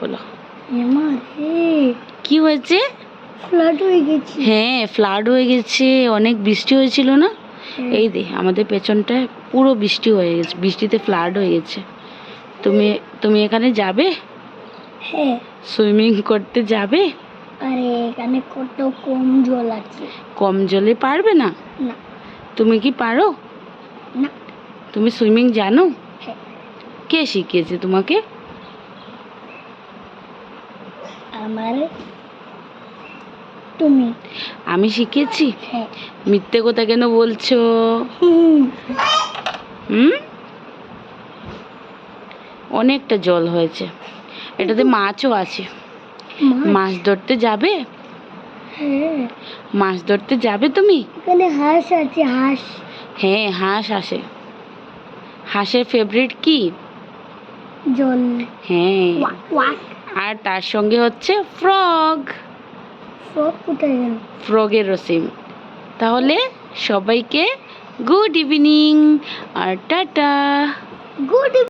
বলো। কি হয়েছে? ফ্লাড হয়ে গেছি। হ্যাঁ ফ্লাড হয়ে গেছে। অনেক বৃষ্টি হয়েছিল না? এই দে আমাদের পেছনটায় পুরো বৃষ্টি হয়ে গেছে বৃষ্টিতে ফ্লাড হয়ে গেছে। তুমি তুমি এখানে যাবে? হ্যাঁ। সুইমিং করতে যাবে? আরে এখানে কত কম জল আছে। কম জলে পারবে না? না। তুমি কি পারো? না। তুমি সুইমিং জানো? হ্যাঁ। কে শিখিয়েছে তোমাকে? আমার তুমি। আমি শিখেছি? হ্যাঁ। মিথ্যে কথা কেন বলছো? হুম। অনেকটা জল হয়েছে। এটাতে মাছও আছে। মাছ? ধরতে যাবে? হ্যাঁ। মাছ ধরতে যাবে তুমি? এখানে হাঁস আছে হাঁস। হ্যাঁ হাঁস আসে। হাঁসের ফেভারিট কি? জল। হ্যাঁ। আর তার সঙ্গে হচ্ছে ফ্রগ। ফ্রগের রসিম। তাহলে সবাইকে গুড ইভিনিং আর টাটা। গুড